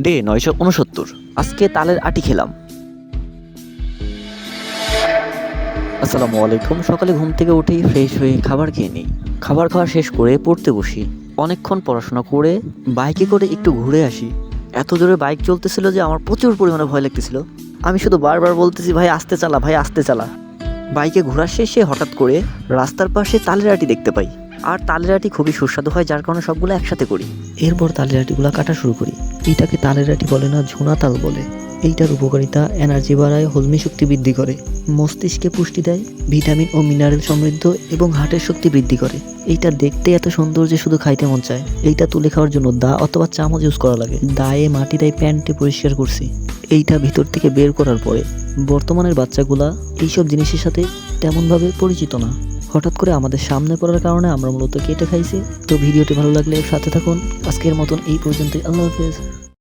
Day নয়শো উনসত্তর। আজকে তালের আটি খেলাম। আসসালামু আলাইকুম, সকালে ঘুম থেকে উঠেই ফ্রেশ হয়ে খাবার খেয়ে নিই। খাবার খাওয়া শেষ করে পড়তে বসি। অনেকক্ষণ পড়াশোনা করে বাইকে করে একটু ঘুরে আসি। এত জোরে বাইক চলতেছিল যে আমার প্রচুর পরিমাণে ভয় লাগতেছিল। আমি শুধু বারবার বলতেছি, ভাই, আস্তে চালা, ভাই, আস্তে চালা। বাইকে ঘোরা শেষে হঠাৎ করে রাস্তার পাশে তালের আটি দেখতে পাই। আর তালের আটি খুবই সুস্বাদু হয়, যার কারণে সবগুলো একসাথে করি। এরপর তালের আটিগুলো কাটা শুরু করি। এটাকে তালের আটি বলে না ঝুনা তাল বলে। এইটার উপকারিতা এনার্জি বাড়ায় হজমি শক্তি বৃদ্ধি করে। মস্তিষ্কে পুষ্টি দেয়, ভিটামিন ও মিনারেল সমৃদ্ধ এবং হার্টের শক্তি বৃদ্ধি করে। এইটা দেখতে এত সুন্দর যে শুধু খাইতে মন চায়। এইটা তুলে খাওয়ার জন্য দা অথবা চামচ ইউজ করা লাগে। দায়ে মাটি দেয় প্যান্টে পরিষ্কার করছি। এইটা ভিতর থেকে বের করার পরে বর্তমানের বাচ্চাগুলা এইসব জিনিসের সাথে তেমনভাবে পরিচিত না। হঠাৎ করে আমাদের সামনে পড়ার কারণে আমরা মূলত কেটে খাইছি। তো ভিডিওটি ভালো লাগলে সাথে থাকুন। আজকের মতন এই পর্যন্তই। আল্লাহ হাফেজ।